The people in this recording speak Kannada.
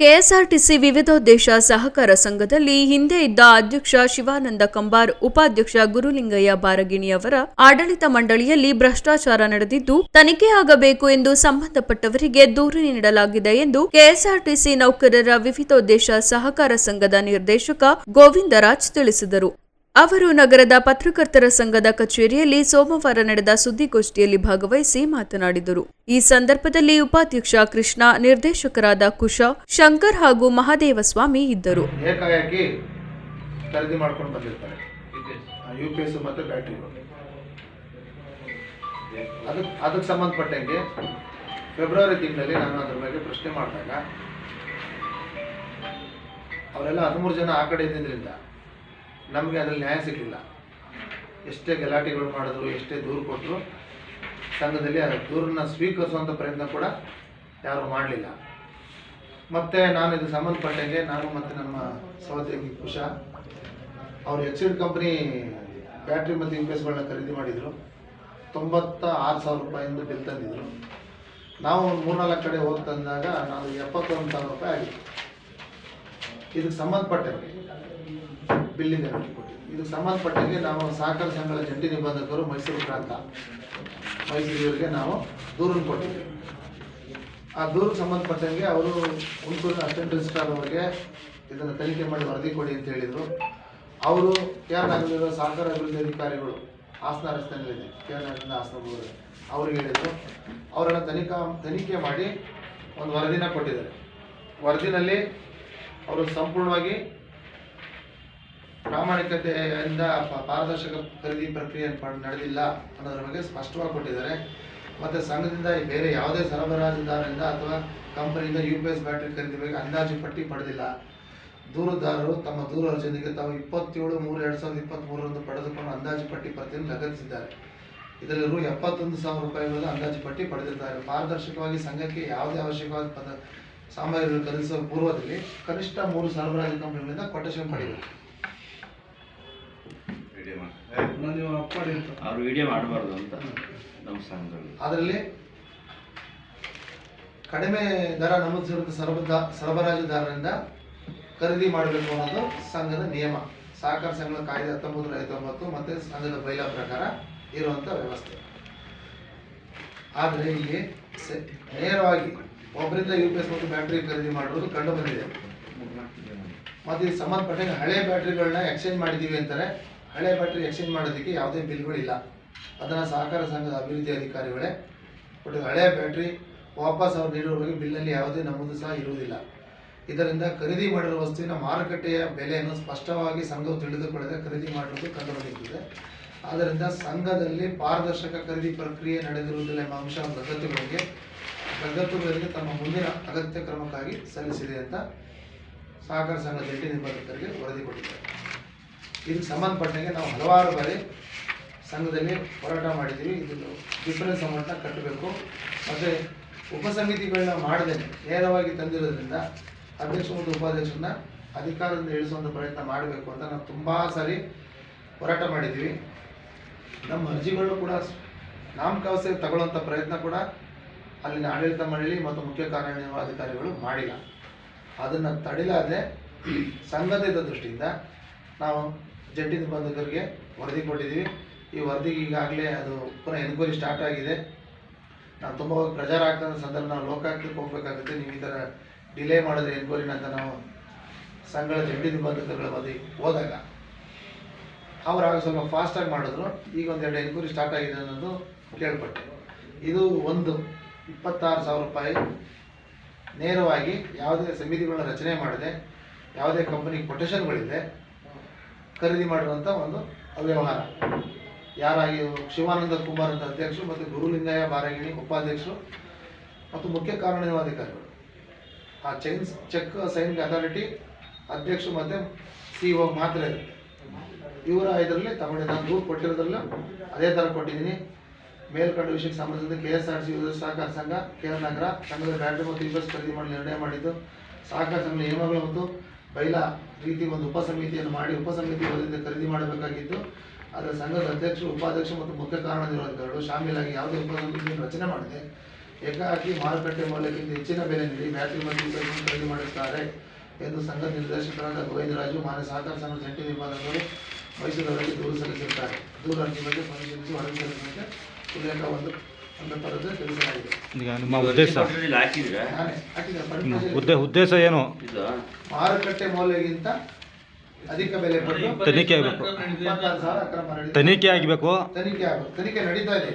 ಕೆಎಸ್ಆರ್ಟಿಸಿ ವಿವಿಧೋದ್ದೇಶ ಸಹಕಾರ ಸಂಘದಲ್ಲಿ ಹಿಂದೆ ಇದ್ದ ಅಧ್ಯಕ್ಷ ಶಿವಾನಂದ ಕಂಬಾರ್, ಉಪಾಧ್ಯಕ್ಷ ಗುರುಲಿಂಗಯ್ಯ ಬಾರಗಿಣಿಯವರ ಆಡಳಿತ ಮಂಡಳಿಯಲ್ಲಿ ಭ್ರಷ್ಟಾಚಾರ ನಡೆದಿದ್ದು ತನಿಖೆಯಾಗಬೇಕು ಎಂದು ಸಂಬಂಧಪಟ್ಟವರಿಗೆ ದೂರು ನೀಡಲಾಗಿದೆ ಎಂದು ಕೆಎಸ್ಆರ್ಟಿಸಿ ನೌಕರರ ವಿವಿಧೋದ್ದೇಶ ಸಹಕಾರ ಸಂಘದ ನಿರ್ದೇಶಕ ಗೋವಿಂದರಾಜ್ ತಿಳಿಸಿದರು. ಅವರು ನಗರದ ಪತ್ರಕರ್ತರ ಸಂಘದ ಕಚೇರಿಯಲ್ಲಿ ಸೋಮವಾರ ನಡೆದ ಸುದ್ದಿಗೋಷ್ಠಿಯಲ್ಲಿ ಭಾಗವಹಿಸಿ ಮಾತನಾಡಿದರು. ಈ ಸಂದರ್ಭದಲ್ಲಿ ಉಪಾಧ್ಯಕ್ಷ ಕೃಷ್ಣ, ನಿರ್ದೇಶಕರಾದ ಕುಶ, ಶಂಕರ್ ಹಾಗೂ ಮಹಾದೇವಸ್ವಾಮಿ ಇದ್ದರು. ಏಕಾಏಕಿ ಖರೀದಿ ಮಾಡ್ಕೊಂಡು ಬಂದಿರ್ತಾರೆ. ಯು ಪಿ ಎಸ್ ಮತ್ತು ಅದಕ್ಕೆ ಅದಕ್ಕೆ ಫೆಬ್ರವರಿ ತಿಂಗಳಲ್ಲಿ ನಾನು ಅದ್ರ ಬಗ್ಗೆ ಪ್ರಶ್ನೆ ಮಾಡಿದಾಗ, ಅವರೆಲ್ಲ ಹದಿಮೂರು ಜನ ಆ ಕಡೆ ಇದ್ದಿದ್ದರಿಂದ ನಮಗೆ ಅದರಲ್ಲಿ ನ್ಯಾಯ ಸಿಗಲಿಲ್ಲ. ಎಷ್ಟೇ ಗಲಾಟೆಗಳು ಮಾಡಿದ್ರು, ಎಷ್ಟೇ ದೂರು ಕೊಟ್ಟರು ಸಂಘದಲ್ಲಿ ಆ ದೂರನ್ನ ಸ್ವೀಕರಿಸುವಂಥ ಪ್ರಯತ್ನ ಕೂಡ ಯಾರೂ ಮಾಡಲಿಲ್ಲ. ಮತ್ತೆ ನಾನು ಇದು ಸಂಬಂಧಪಟ್ಟಂಗೆ ನಾನು ಮತ್ತು ನಮ್ಮ ಸಹೋದ್ಯೋಗಿ ಕುಶಾ ಅವರು ಎಕ್ಸೈಡ್ ಕಂಪ್ನಿ ಬ್ಯಾಟ್ರಿ ಮತ್ತು ಇಂಪೇಸ್ಗಳನ್ನ ಖರೀದಿ ಮಾಡಿದರು. ತೊಂಬತ್ತ ಆರು ಸಾವಿರ ರೂಪಾಯಿಂದ ಬಿಲ್ ತಂದಿದ್ರು. ನಾವು ಒಂದು ಮೂರ್ನಾಲ್ಕು ಕಡೆ ಹೋಗಿ ತಂದಾಗ ನಾವು ಎಪ್ಪತ್ತೊಂದು ಸಾವಿರ ರೂಪಾಯಿ ಆಗಿತ್ತು ಇದಕ್ಕೆ ಸಂಬಂಧಪಟ್ಟಂಗೆ ಬಿಲ್ಲಿಂದ ಕೊಟ್ಟಿದ್ದು ಇದಕ್ಕೆ ಸಂಬಂಧಪಟ್ಟಂಗೆ ನಾವು ಸಹಕಾರ ಸಂಘಗಳ ಜಂಟಿ ನಿಬಂಧಕರು ಮೈಸೂರು ಪ್ರಾಂತ ಮೈಸೂರಿಗೆ ನಾವು ದೂರನ್ನು ಕೊಟ್ಟಿದ್ದೀವಿ. ಆ ದೂರಿಗೆ ಸಂಬಂಧಪಟ್ಟಂಗೆ ಅವರು ಹುಣಸೂರಿನ ಅಸಿಸ್ಟೆಂಟ್ ರಿಜಿಸ್ಟ್ರಾರ್ ಅವರಿಗೆ ಇದನ್ನು ತನಿಖೆ ಮಾಡಿ ವರದಿ ಕೊಡಿ ಅಂತ ಹೇಳಿದರು. ಅವರು ಕೆ ಸಹಕಾರ ಅಭಿವೃದ್ಧಿ ಅಧಿಕಾರಿಗಳು ಹಾಸನ ರಸ್ತೆಯಲ್ಲಿದೆ. ಕೆ ಆರ್ ನಗರದಿಂದ ಅವ್ರಿಗೆ ಹೇಳಿದರು. ಅವರನ್ನು ತನಿಖಾ, ತನಿಖೆ ಮಾಡಿ ಒಂದು ವರದಿನ ಕೊಟ್ಟಿದ್ದಾರೆ. ವರದಿನಲ್ಲಿ ಅವರು ಸಂಪೂರ್ಣವಾಗಿ ಪ್ರಾಮಾಣಿಕತೆಯಿಂದ ಪಾರದರ್ಶಕ ಖರೀದಿ ಪ್ರಕ್ರಿಯೆ ನಡೆದಿಲ್ಲ ಅನ್ನೋದ್ರ ಬಗ್ಗೆ ಸ್ಪಷ್ಟವಾಗಿ ಕೊಟ್ಟಿದ್ದಾರೆ. ಮತ್ತು ಸಂಘದಿಂದ ಬೇರೆ ಯಾವುದೇ ಸರಬರಾಜುದಾರರಿಂದ ಅಥವಾ ಕಂಪನಿಯಿಂದ ಯು ಪಿ ಎಸ್ ಬ್ಯಾಟ್ರಿ ಖರೀದಿ ಬಗ್ಗೆ ಅಂದಾಜು ಪಟ್ಟಿ ಪಡೆದಿಲ್ಲ. ದೂರುದಾರರು ತಮ್ಮ ದೂರು ಅರ್ಜಿಯೊಂದಿಗೆ ತಾವು ಇಪ್ಪತ್ತೇಳು ಮೂರು ಎರಡು ಸಾವಿರದ ಇಪ್ಪತ್ತ್ಮೂರರಂದು ಪಡೆದುಕೊಂಡು ಅಂದಾಜು ಪಟ್ಟಿ ಪ್ರತಿಯನ್ನು ಲಗತ್ತಿಸಿದ್ದಾರೆ. ಇದರಲ್ಲಿ ರು ಎಪ್ಪತ್ತೊಂದು ಸಾವಿರ ರೂಪಾಯಿಗಳ ಅಂದಾಜು ಪಟ್ಟಿ ಪಡೆದಿದ್ದಾರೆ. ಪಾರದರ್ಶಕವಾಗಿ ಸಂಘಕ್ಕೆ ಯಾವುದೇ ಅವಶ್ಯಕವಾದ ಪದ ಸಾಮಗ್ರಿಗಳು ಖರೀದಿಸುವ ಪೂರ್ವದಲ್ಲಿ ಕನಿಷ್ಠ ಮೂರು ಸರಬರಾಜು ಕಂಪನಿಗಳಿಂದ ಕೊಟೇಶನ್ ಪಡೆಯಬೇಕು ಅವ್ರು ವಿಡಿಯೋ ಮಾಡಬಾರ್ದು ಅಂತ ನಮ್ಮ ಸಂಘದಲ್ಲಿ ಅದರಲ್ಲಿ ಕಡಿಮೆ ದರ ನಮೂದಿಸಿರುವಂಥ ಸರಬದ ಸರಬರಾಜುದಾರರಿಂದ ಖರೀದಿ ಮಾಡಬೇಕು ಅನ್ನೋದು ಸಂಘದ ನಿಯಮ. ಸಹಕಾರ ಸಂಘದ ಕಾಯ್ದೆ ಹತ್ತೊಂಬತ್ತು ನೂರ ಐವತ್ತೊಂಬತ್ತು ಮತ್ತು ಸಂಘದ ಬೈಲಾ ಪ್ರಕಾರ ಇರುವಂಥ ವ್ಯವಸ್ಥೆ. ಆದರೆ ಇಲ್ಲಿ ನೇರವಾಗಿ ಒಬ್ಬರಿಂದ ಯು ಪಿ ಎಸ್ ಮತ್ತು ಬ್ಯಾಟ್ರಿ ಖರೀದಿ ಮಾಡಿರೋದು ಕಂಡು ಬಂದಿದೆ. ಮತ್ತು ಇದು ಸಂಬಂಧಪಟ್ಟಂಗೆ ಹಳೆ ಬ್ಯಾಟ್ರಿಗಳನ್ನ ಎಕ್ಸ್ಚೇಂಜ್ ಮಾಡಿದ್ದೀವಿ ಅಂತಾರೆ. ಹಳೆ ಬ್ಯಾಟ್ರಿ ಎಕ್ಸ್ಚೇಂಜ್ ಮಾಡೋದಕ್ಕೆ ಯಾವುದೇ ಬಿಲ್ಗಳಿಲ್ಲ. ಅದನ್ನು ಸಹಕಾರ ಸಂಘದ ಅಭಿವೃದ್ಧಿ ಅಧಿಕಾರಿಗಳೇ ಒಟ್ಟು ಹಳೆ ಬ್ಯಾಟ್ರಿ ವಾಪಸ್ ಅವ್ರು ನೀಡುವವರೆಗೆ ಬಿಲ್ನಲ್ಲಿ ಯಾವುದೇ ನಮೂದು ಸಹ ಇರುವುದಿಲ್ಲ. ಇದರಿಂದ ಖರೀದಿ ಮಾಡಿರುವ ವಸ್ತುವಿನ ಮಾರುಕಟ್ಟೆಯ ಬೆಲೆಯನ್ನು ಸ್ಪಷ್ಟವಾಗಿ ಸಂಘವು ತಿಳಿದುಕೊಳ್ಳದೆ ಖರೀದಿ ಮಾಡುವುದು ಕಂಡುಬಂದಿರುತ್ತದೆ ಆದ್ದರಿಂದ ಸಂಘದಲ್ಲಿ ಪಾರದರ್ಶಕ ಖರೀದಿ ಪ್ರಕ್ರಿಯೆ ನಡೆದಿರುವುದಿಲ್ಲ ಎಂಬ ಅಂಶ ಪ್ರಗತಿಗಳಿಗೆ ಪ್ರಗತಿಗಳಿಗೆ ತಮ್ಮ ಮುಂದಿನ ಅಗತ್ಯ ಕ್ರಮಕ್ಕಾಗಿ ಸಲ್ಲಿಸಿದೆ ಅಂತ ಸಹಕಾರ ಸಂಘ ಜಂಟಿ ನಿಬಂಧಕರಿಗೆ ವರದಿ ಕೊಟ್ಟಿದ್ದಾರೆ. ಇದಕ್ಕೆ ಸಂಬಂಧಪಟ್ಟಂಗೆ ನಾವು ಹಲವಾರು ಬಾರಿ ಸಂಘದಲ್ಲಿ ಹೋರಾಟ ಮಾಡಿದ್ದೀವಿ. ಇದನ್ನು ಡಿಫರೆನ್ಸ್ ಅಮೌಂಟ್ನ ಕಟ್ಟಬೇಕು. ಮತ್ತು ಉಪಸಮಿತಿಗಳನ್ನ ಮಾಡದೆ ನೇರವಾಗಿ ತಂದಿರೋದ್ರಿಂದ ಅಧ್ಯಕ್ಷ ಮತ್ತು ಉಪಾಧ್ಯಕ್ಷರನ್ನ ಅಧಿಕಾರದಿಂದ ಇಳಿಸುವಂಥ ಪ್ರಯತ್ನ ಮಾಡಬೇಕು ಅಂತ ನಾವು ತುಂಬ ಸಾರಿ ಹೋರಾಟ ಮಾಡಿದ್ದೀವಿ. ನಮ್ಮ ಅರ್ಜಿಗಳು ಕೂಡ ನಾಮಕಾವಸ್ಥೆಗೆ ತಗೊಳ್ಳುವಂಥ ಪ್ರಯತ್ನ ಕೂಡ ಅಲ್ಲಿನ ಆಡಳಿತ ಮಂಡಳಿ ಮತ್ತು ಮುಖ್ಯ ಕಾರ್ಯನಿರ್ವಹಣಾಧಿಕಾರಿಗಳು ಮಾಡಿಲ್ಲ. ಅದನ್ನು ತಡಿಲಾದೆ ಸಂಘದ ದೃಷ್ಟಿಯಿಂದ ನಾವು ಜಂಟಿ ನಿಬಂಧಕರಿಗೆ ವರದಿ ಕೊಟ್ಟಿದ್ದೀವಿ. ಈ ವರದಿಗೆ ಈಗಾಗಲೇ ಅದು ಪುನಃ ಎನ್ಕ್ವೈರಿ ಸ್ಟಾರ್ಟ್ ಆಗಿದೆ. ನಾವು ತುಂಬ ಪ್ರಚಾರ ಆಗ್ತದ ಸಂದರ್ಭ ನಾವು ಲೋಕಾಯುಕ್ತಕ್ಕೆ ಹೋಗ್ಬೇಕಾಗುತ್ತೆ. ನೀವು ಈ ಥರ ಡಿಲೇ ಮಾಡಿದ್ರೆ ಎನ್ಕ್ವೈರಿನ ಅಂತ ನಾವು ಸಂಘದ ಜಂಟಿ ನಿಬಂಧಕಗಳ ಬದಿ ಹೋದಾಗ ಅವ್ರು ಆಗ ಸ್ವಲ್ಪ ಫಾಸ್ಟಾಗಿ ಮಾಡಿದ್ರು. ಈಗ ಒಂದೆರಡು ಎನ್ಕ್ವೈರಿ ಸ್ಟಾರ್ಟ್ ಆಗಿದೆ ಅನ್ನೋದು ಕೇಳ್ಪಟ್ಟೆ. ಇದು ಒಂದು ಇಪ್ಪತ್ತಾರು ಸಾವಿರ ರೂಪಾಯಿ ನೇರವಾಗಿ ಯಾವುದೇ ಸಮಿತಿಗಳನ್ನ ರಚನೆ ಮಾಡಿದೆ ಯಾವುದೇ ಕಂಪನಿಗೆ ಕೊಟೇಶನ್ಗಳಿದೆ ಖರೀದಿ ಮಾಡುವಂಥ ಒಂದು ಅವ್ಯವಹಾರ. ಯಾರಾಗಿ ಶಿವಾನಂದ ಕುಮಾರ್ ಅಂತ ಅಧ್ಯಕ್ಷರು ಮತ್ತು ಗುರುಲಿಂಗಯ್ಯ ಬಾರಗಿಣಿ ಉಪಾಧ್ಯಕ್ಷರು ಮತ್ತು ಮುಖ್ಯ ಕಾರ್ಯನಿರ್ವಹಣಾಧಿಕಾರಿಗಳು ಆ ಚೈನ್ ಚೆಕ್ ಸೈನಿಕ ಅಥಾರಿಟಿ ಅಧ್ಯಕ್ಷರು ಮತ್ತು ಸಿ ಒ ಮಾತ್ರ ಇರುತ್ತೆ. ಇವರ ಇದರಲ್ಲಿ ತಗೊಂಡಿದ್ದ ನಾನು ದೂರು ಕೊಟ್ಟಿರೋದ್ರಲ್ಲ ಅದೇ ಥರ ಕೊಟ್ಟಿದ್ದೀನಿ. ಮೇಲ್ಕಂಡ ವಿಷಯಕ್ಕೆ ಸಂಬಂಧಿಸಿದ ಕೆ ಎಸ್ ಆರ್ ಸಿ ಸಹಕಾರ ಸಂಘ ಕೆ ಆರ್ ನಗರ, ಸಂಘದ ಬ್ಯಾಟ್ರಿ ಮತ್ತು ಇಬಸ್ ಖರೀದಿ ಮಾಡಲು ನಿರ್ಣಯ ಮಾಡಿದ್ದು. ಸಹಕಾರ ಸಂಘ ನಿಯಮಗಳು ಮತ್ತು ಬೈಲ ರೀತಿ ಒಂದು ಉಪಸಮಿತಿಯನ್ನು ಮಾಡಿ ಉಪಸಮಿತಿ ವತಿಯಿಂದ ಖರೀದಿ ಮಾಡಬೇಕಾಗಿದ್ದು ಅದರ ಸಂಘದ ಅಧ್ಯಕ್ಷರು ಉಪಾಧ್ಯಕ್ಷ ಮತ್ತು ಮುಖ್ಯ ಕಾರ್ಯನಿರ್ವಾಹಕರು ಶಾಮೀಲಾಗಿ ಯಾವುದೇ ಉಪಸಮಿತಿಯನ್ನು ರಚನೆ ಮಾಡಿದೆ ಏಕಾಕಿ ಮಾರುಕಟ್ಟೆ ಮೌಲ್ಯಕ್ಕಿಂತ ಹೆಚ್ಚಿನ ಬೆಲೆ ನೀಡಿ ಬ್ಯಾಟರಿ ಮತ್ತು ಖರೀದಿ ಮಾಡುತ್ತಾರೆ ಎಂದು ಸಂಘದ ನಿರ್ದೇಶಕರಾದ ಗೋವಿಂದರಾಜು, ಮಾನ್ಯ ಸಹಕಾರ ಸಂಘದ ಜಂಟಿ ನಿರ್ಮಾಣಗಳು ಮೈಸೂರಲ್ಲಿ ದೂರು ಸಲ್ಲಿಸಿರುತ್ತಾರೆ ದೂರು ಅರ್ಜಿ ಬಗ್ಗೆ ಪರಿಶೀಲಿಸಿ ವರದಿ ಸಲ್ಲಿಸುವಂತೆ ಉಲ್ಲೇಖ ಒಂದು ಈಗ ನಿಮ್ಮ ಉದ್ದೇಶ. ಉದ್ದೇ ಉದ್ದೇಶ ಏನು? ಮಾರುಕಟ್ಟೆ ಮೌಲ್ಯಗಿಂತ ಅಧಿಕ ಬೆಲೆ ತನಿಖೆ ಆಗಬೇಕು. ತನಿಖೆ ಆಗಬೇಕು? ತನಿಖೆ ಆಗಬೇಕು. ತನಿಖೆ ನಡೀತಾ ಇದೆ